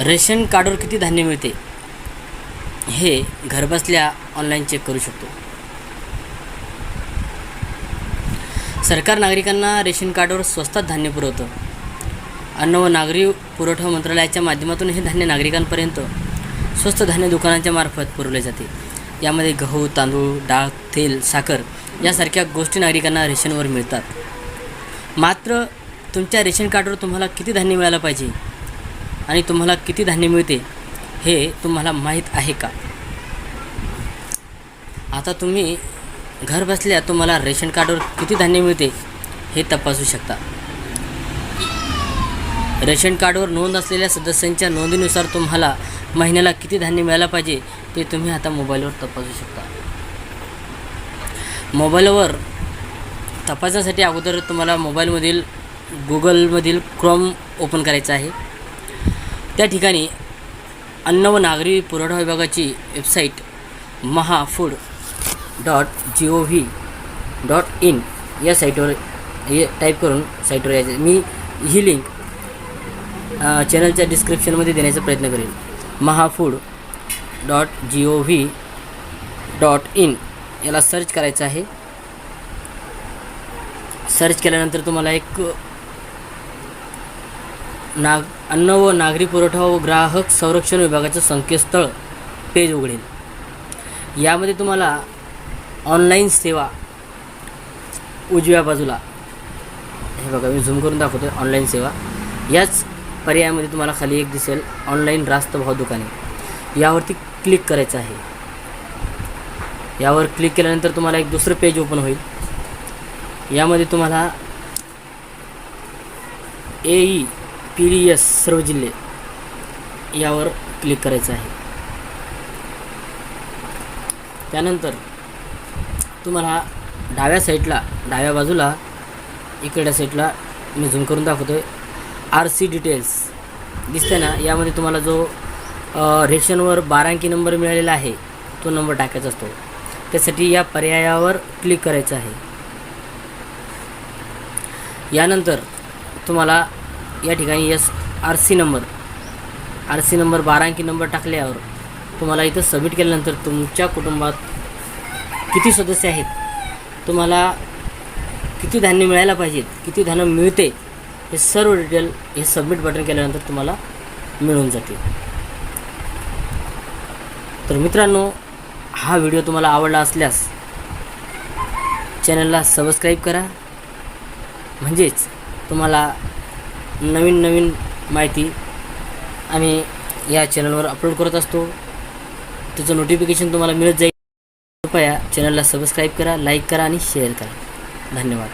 Ration कार्डवर किती धान्य मिळते? हे घरबसल्या ऑनलाईन चेक करू शकतो. सरकार नागरिकांना रेशन कार्डवर स्वस्तात धान्य पुरवतं. अन्न व नागरी पुरवठा मंत्रालयाच्या माध्यमातून हे धान्य नागरिकांपर्यंत स्वस्त धान्य दुकानांच्या मार्फत पुरवले जाते. यामध्ये गहू तांदूळ डाळ तेल साखर यासारख्या गोष्टी नागरिकांना रेशनवर मिळतात. मात्र तुमच्या रेशन कार्डवर तुम्हाला किती धान्य मिळालं पाहिजे? आणि तुम्हाला किती धान्य मिळते हे तुम्हाला माहीत आहे का? आता तुम्ही घर बसल्या तुम्हाला रेशन कार्डवर किती धान्य मिळते हे तपासू शकता. रेशन कार्डवर नोंद असलेल्या सदस्यांच्या नोंदीनुसार तुम्हाला महिन्याला किती धान्य मिळायला पाहिजे ते तुम्ही आता मोबाईलवर तपासू शकता. मोबाईलवर तपासण्यासाठी अगोदर तुम्हाला मोबाईलमधील गुगलमधील क्रोम ओपन करायचं आहे. त्या ठिकाणी अन्न व नागरी पुरवठा विभागाची website mahafood dot G O V dot in या साईटवर हे टाईप करून साईटवर यायचं. मी ही लिंक चॅनलच्या डिस्क्रिप्शनमध्ये देण्याचा प्रयत्न करेन. Mahafood dot G O V dot in याला सर्च करायचं आहे. सर्च केल्यानंतर तुम्हाला एक नाग अन्न व नागरी पुरवठा व ग्राहक संरक्षण विभागाचं संकेतस्थळ पेज उघडेल. यामध्ये तुम्हाला ऑनलाईन सेवा उजव्या बाजूला हे बघा मी झूम करून दाखवतो ऑनलाईन सेवा. याच पर्यायामध्ये तुम्हाला खाली एक दिसेल ऑनलाईन रास्त भाव दुकाने. यावरती क्लिक करायचं आहे. यावर क्लिक केल्यानंतर तुम्हाला एक दुसरं पेज ओपन होईल. यामध्ये तुम्हाला A E P D S सर्व जिल्हे यावर क्लिक करायचं आहे. त्यानंतर तुम्हाला डाव्या साईडला डाव्या बाजूला इकडच्या साईडला मी झूम करून दाखवतो आहे आर सी डिटेल्स दिसते ना? यामध्ये तुम्हाला जो रेशनवर बारा अंकी नंबर मिळालेला आहे तो नंबर टाकायचा असतो. त्यासाठी या पर्यायावर क्लिक करायचं आहे. यानंतर तुम्हाला या ठिकाणी S R C number R C number बारा अंकी नंबर टाकल्यावर तुम्हाला इथं सबमिट केल्यानंतर तुमच्या कुटुंबात किती सदस्य आहेत? तुम्हाला किती धान्य मिळायला पाहिजेत? किती धान्य मिळते? हे सर्व डिटेल हे सबमिट बटन केल्यानंतर तुम्हाला मिळून जाते तर मित्रांनो हा व्हिडिओ तुम्हाला आवडला असल्यास चॅनलला सबस्क्राईब करा. म्हणजेच तुम्हाला नवीन नवीन माहिती आम्ही या चॅनलवर अपलोड करत असतो. त्याचं नोटिफिकेशन तुम्हाला मिळत जाईल. कृपया चॅनलला सबस्क्राईब करा लाईक करा आणि शेअर करा. धन्यवाद.